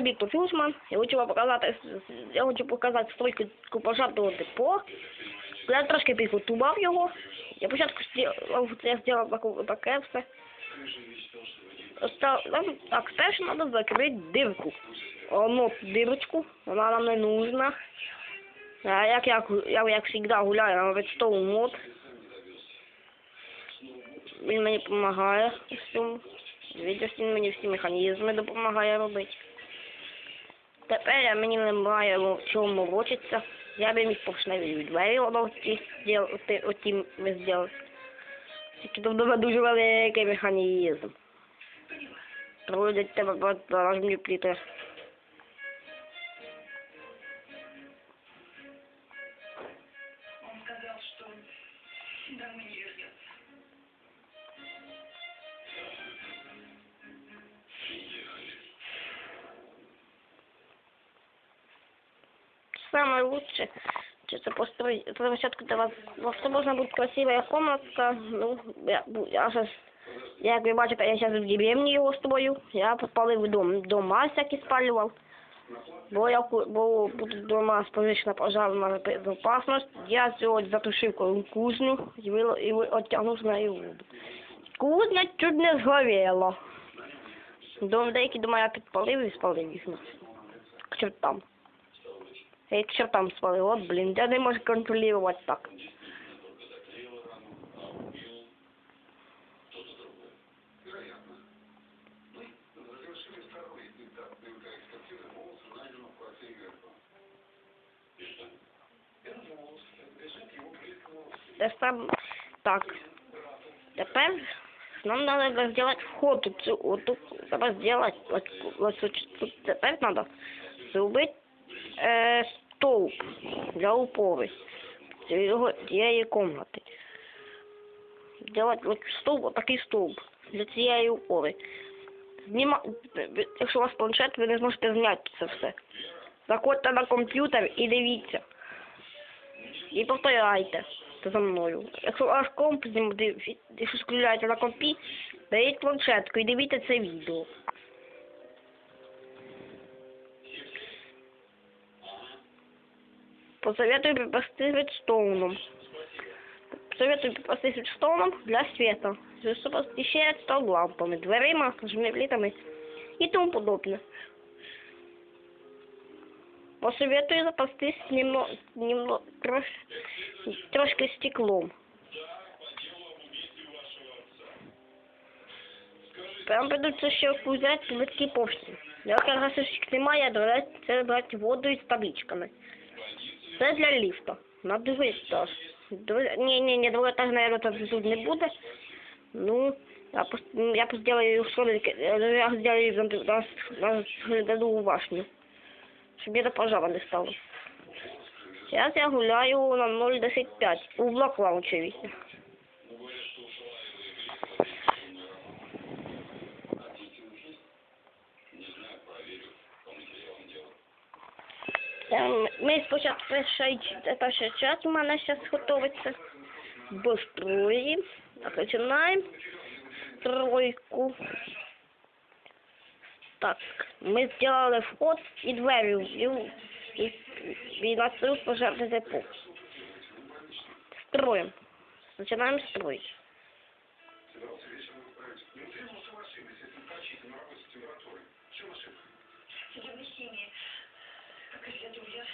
Віктор Фюшман. Я хочу вам показати, я хочу показати стройку пожарного депо. Я трошки підготував його. Я спочатку я зробив таку- таке все. Оста- нам- Так, теж треба закрити дирку. Одну дирочку, вона нам не нужна. А як я, я як завжди гуляю на редстоун мод. Він мені допомагає. Дивіться, він мені всі механізми допомагає робити. Тепер мені немає в чому морочитися. Я би міг поршневі двері оті зробити, оті ми зробили. Тільки тут дуже дуже великий механізм. Проводять тебе по дорожні пліти. Он сказал, что домой не вернется. Самое лучшее, что построить, это площадку для вас, во что можно будет красивая комнатка, ну, я, я сейчас, як ви бачите, я зараз в деревні його строю, я попалив дом, дома всякі спалював, бо я, бо будуть дома з повищена пожарна безопасність, я сьогодні затушив ку- кузню і, вило, і оттягнув з неї воду. Кузня чуть не згоріла. Дом, деякі дома я підпалив і спалив їх на к чертам. Я их чертам спалил, вот, блин, я не можу контролировать так. Тепер, так, тепер нам надо сделать вход, у цю, оту, треба сделать, ось, ось, ось тут тепер надо зробити е, стовп для цього, цієї комнати. Делать стовп, отакий стовп для цієї упори. Зніма... Якщо у вас планшет, ви не зможете зняти це все. Заходьте на комп'ютер і дивіться. І повторяйте за мною. Якщо ваш комп, якщо скругляєте на компі, беріть планшетку і дивіться це відео. Посоветую припасти редстоуном. Посоветую припасти редстоуном для света. Освещать стол лампами, дверима, жми плитами и тому подобное. Посоветую запастись немного, немного, трош, трошки стеклом. Прям придеться ще взяти великі повсті. Як гасовщик немає, доведеться це брати воду із табличками. Це для ліфта. На другий етаж. Ні, ні, ні, другий етаж, наверное, тут тут не буде. Ну, я просто, я просто сделаю столик, э, я сделаю на, на, на глядову башню. Щоб я до пожара не стало. Зараз я гуляю на 0.15 у блок лаунчеві. Ми спочатку перший, перший час у мене зараз готується. Быстроє. Так, починаємо. Тройку. Так, ми зробили вход і двері. І, і настроїв пожежне депо. Строим. Начинаем строить. Совмещение. Как и следует, я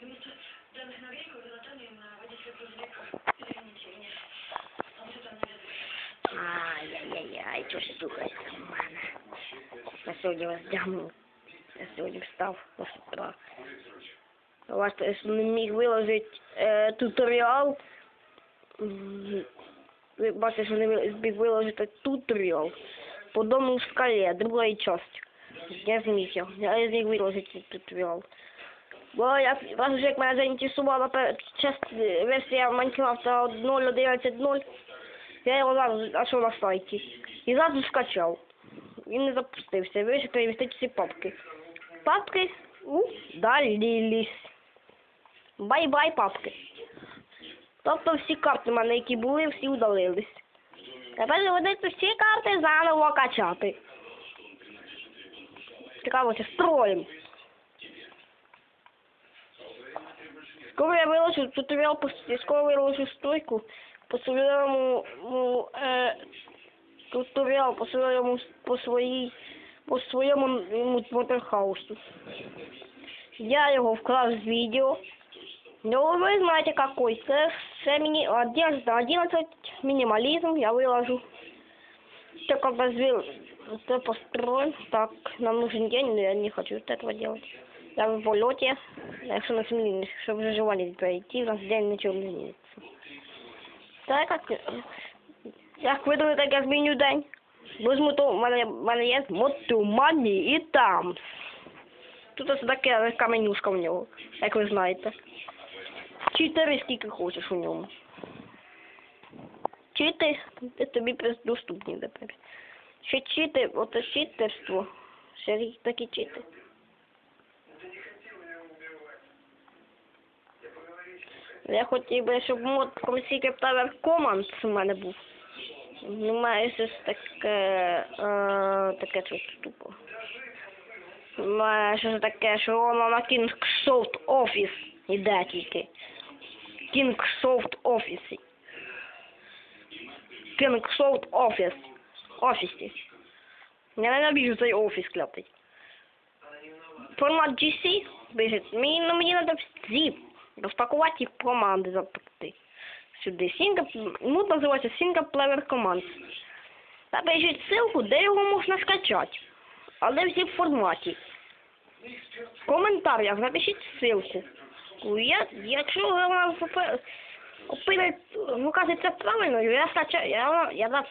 вместо данных на грейку изготовлен на водителя грузовика. Извините меня. А вот это мне Ай-яй-яй-яй, що ж слухається в мене. Я сьогодні вас дягнув. Я сьогодні встав з утра. Бачите, я ж не міг виложити е, туторіал. М, Ви бачите, що не ви- зміг виложити туторіал по дому в скалі, другої частини. Я зміг його. Я не зміг виложити цей туторіал. Бо я вас вже як мене заінтересувала версія Майнкрафта 1.11.0, я його зараз знайшов на сайті. І зразу скачав. Він не запустився. Вирішив перевести ці папки. Папки удалились. Бай-бай, папки. Тобто всі карти в мене, які були, всі удалились. Тепер доведеться всі карти заново качати. цікавився строєм. Скоро я виложу туторіал, по, с- скоро виложу стойку по своєму, ну, е, туторіал по своєму, с- по своїй, по своєму м, моторхаусу. Я його вклав з відео. Ну, ви знаєте какой. Це все мені 11 на 11 минимализм я выложу. Так как развил это построен, так, нам нужен день, но я не хочу этого делать. Я в полете, якщо на зміни, щоб выживание пройти, у нас день нічого не. Так, як, як видали, так я зміню день. Возьму то, в мене, в і там. Тут ось таке каменюшка в нього, як ви знаєте. Читери скільки хочеш у ньому. Чити тобі доступні тепер. Ще чити, оце читерство. Ще такі чити. Я хотів би, щоб мод Communicator Tower Command у мене був. Немає щось таке, е, таке щось тупо. Немає щось таке, що воно на Kingsoft Office іде тільки. Kingsoft Office. Kingsoft Office. Офісі. Я ненавижу цей офіс клятий. Формат GC біжить. Мені, ну, мені треба zip. Розпакувати їх команди запекти. Сюди. Сінка, ну, називається Single Player Commands. Та пишіть ссылку, де його можна скачати. Але всі в форматі. В коментарях напишіть ссылку. Ну, Я, якщо вона попе- опинить, ну кажеться правильно, я скачаю, я, я, я,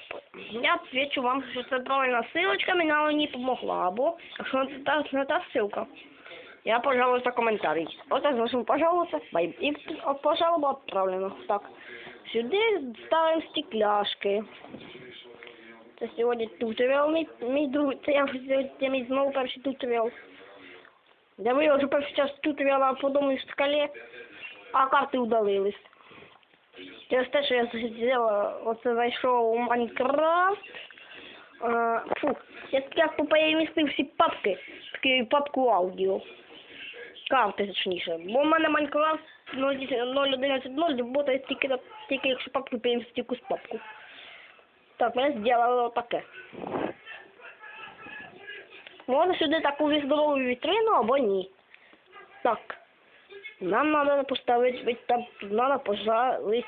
я отвечу вам, що це правильна ссылочка, мені вона не помогла, або якщо не та, не та ссылка, я, пожалуйста, коментарій. От я зажму, пожалуйста, бай. І, от, пожалуйста, отправлено. Так, сюди ставимо стекляшки. Це сьогодні туторіал, мій, друг, це я це мій знову перший туторіал. Я виложу перший час туторіала по в скалі, а карти удалились. Через те, що я зробила, оце зайшов у Майнкрафт. А, фу, я як перемістив всі папки, такі папку аудіо. Карти, точніше. Бо в мене Майнкрафт 0.11.0 роботає тільки, тільки якщо папку перемістити в якусь папку. Так, я зробила таке. Можна сюди таку здорову вітрину або ні. Так. Нам надо поставить, ведь там надо пожалуй.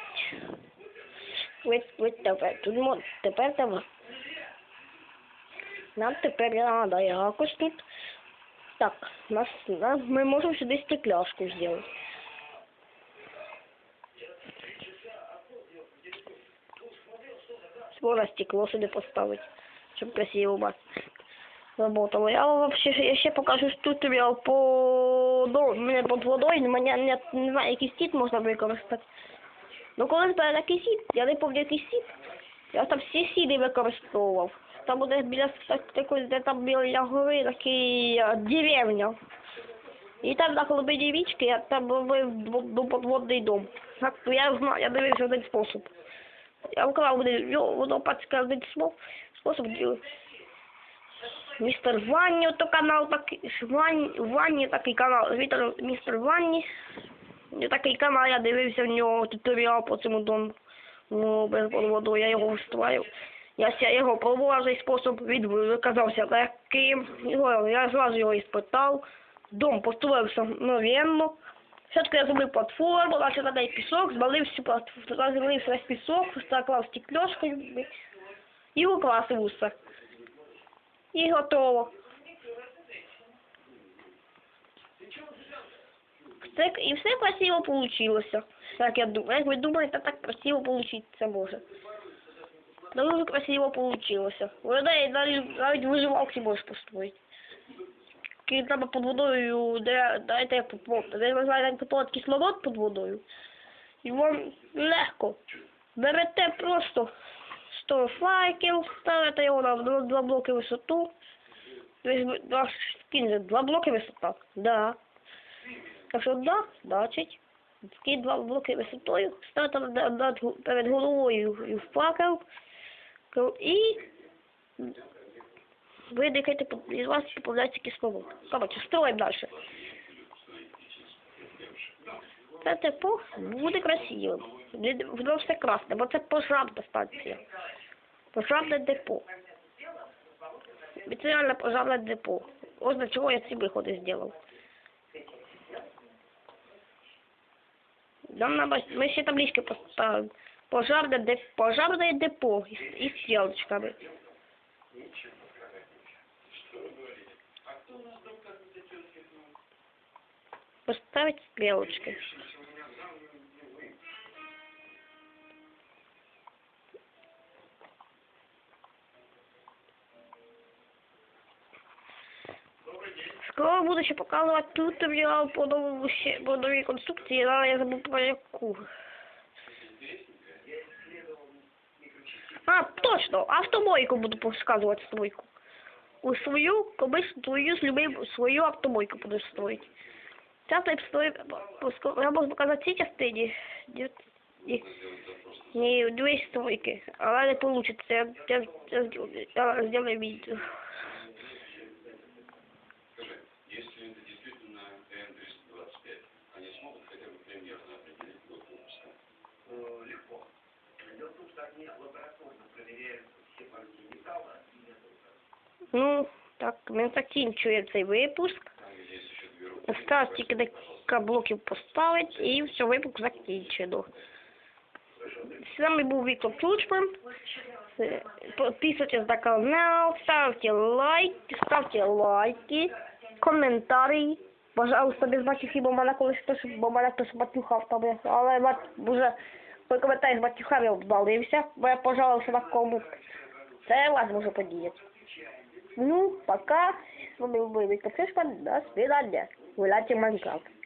Ведь, ведь тепер, тут мо, тепер давай. Нам тепер надо якось тут. Так, нас, нас, ми можемо сюди стекляшку зробити. Можна стекло сюди поставити, щоб красиво бачити. Работало. Я вообще я ще покажу туторіал по до мене під водою, мене не, не знаю, який сіт можна використати. Ну коли збираю такий сіт, я не пам'ятаю який сіт. Я там всі сіди використовував. Там буде біля так- такої, де там біля гори такий е, деревня. І там на глибині річки я там робив дво- подводний дом. Так, я знаю, я дивився один спосіб. Я вклав один, воно пацька один спосіб. Містер Ванні, то канал такий, Ванні, Ванні такий канал, Вітер, містер Ванні. Такий канал, я дивився в нього туторіал по цьому дому. Ну, без воду, я його встроїв. Я його пробував цей спосіб, він виказався легким. Я зразу його і спитав. Дом построївся мгновенно. Все-таки я зробив платформу, наче на пісок, звалив всю платформу, звалив весь пісок, заклав стекльошкою і укласив усе. І готово. Все, і все красиво получилося. Як я думаю, як ви думаєте, так красиво получиться може. Дуже красиво получилося. Виглядає, навіть, навіть виживалки можеш построїти. Тільки треба під водою, де, дайте. Де як поплавати кислород під водою. І вам легко. Берете просто 100 факел, ставите його на два, два блоки висоту. Візьми- Два, скинь, два блоки висота? Да. Так що да, бачить. Скинь два блоки висотою, ставите перед головою і в факел. І вы дыхаете, под- из вас появляется кислород. Короче, строим дальше. Це типу буде красиво. Воно все красне, бо це пожарна станція. Пожарне депо. Спеціальне пожарне депо. Ось для чого я ці виходи зробив. Нам надо, ми ще таблички поставимо. Пожарне депо, пожарне депо із, із стрілочками. Поставить стрелочки. Скоро буду ще показувати туторіал по новому по новій конструкції, але я забув про яку. А, точно, автомойку буду показувати стройку. У свою, колись свою з любим свою автомойку буду строїти. Зараз я строю, я можу показати цій частині. Ні, ні, ні, дві стройки, але не вийде. Я, я, я, я відео. Скажи, Ну, так, ми закінчуємо цей випуск. Осталось тільки декілька блоків поставити і все, випуск закінчено. З вами був Віктор Чучман. Е, Підписуйтесь на канал, ставте лайки, ставте лайки, коментарі. Пожалуйста, без матюхів, бо мене колись хтось, бо мене хтось матюхав там, але мат, вже той з матюхами обвалився, бо я пожалувався на кому. Це вас може подіяти. Ну, пока. С вами был Виктор. До свидания. Гуляйте Майнкрафт.